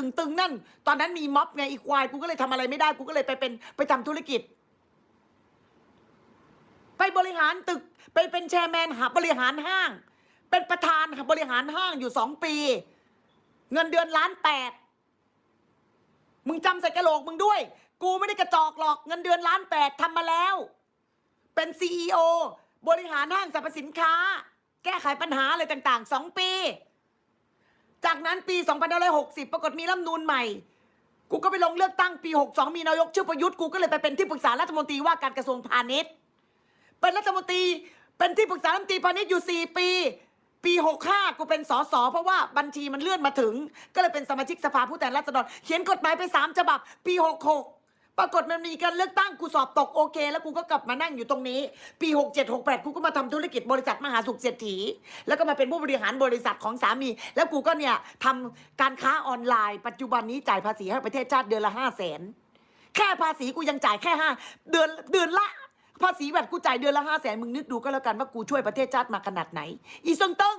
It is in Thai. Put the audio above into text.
ตึงตึงนั่น ตอนนั้นมีม็อบไงอีควายกูก็เลยทำอะไรไม่ได้กูก็เลยไปเป็นไปทำธุรกิจ ไปบริหารตึกไปเป็นแชร์แมนหาบริหารห้าง เป็นประธานบริหารห้างอยู่สองปี เงินเดือนล้านแปดมึงจำใส่กระโหลกมึงด้วย กูไม่ได้กระจอกหรอกเงินเดือนล้านแปดทำมาแล้ว เป็นซีออบริหารห้างสรรพสินค้า แก้ไขปัญหาอะไรต่างๆสองปี จากนั้นปี 2560 ปรากฏมีรัฐธรรมนูนใหม่ กูก็ไปลงเลือกตั้งปี 62 มีนายกชื่อประยุทธ์ กูก็เลยไปเป็นที่ปรึกษารัฐมนตรีว่าการกระทรวงพาณิชย์ เป็นรัฐมนตรีเป็นที่ปรึกษารัฐมนตรีพาณิชย์อยู่ 4 ปี ปี 65 กูเป็นสสเพราะว่าบัญชีมันเลื่อนมาถึง ก็เลยเป็นสมาชิกสภาผู้แทนราษฎร เขียนกฎหมายไป 3 ฉบับ ปี 66 ปรากฏมันมีการเลือกตั้งกูสอบตกโอเค แล้วกูก็กลับมานั่งอยู่ตรงนี้ ปี 67 68 กูก็มาทำธุรกิจบริษัทมหาสุขเศรษฐี แล้วก็มาเป็นผู้บริหารบริษัทของสามี แล้วกูก็เนี่ยทำการค้าออนไลน์ ปัจจุบันนี้จ่ายภาษีให้ประเทศชาติเดือนละห้าแสนแค่ภาษีกูยังจ่ายแค่ห้าเดือนเดือนละภาษีแบบกูจ่ายเดือนละห้าแสนมึงนึกดูก็แล้วกันว่ากูช่วยประเทศชาติมาขนาดไหน อีเซิงติ้ง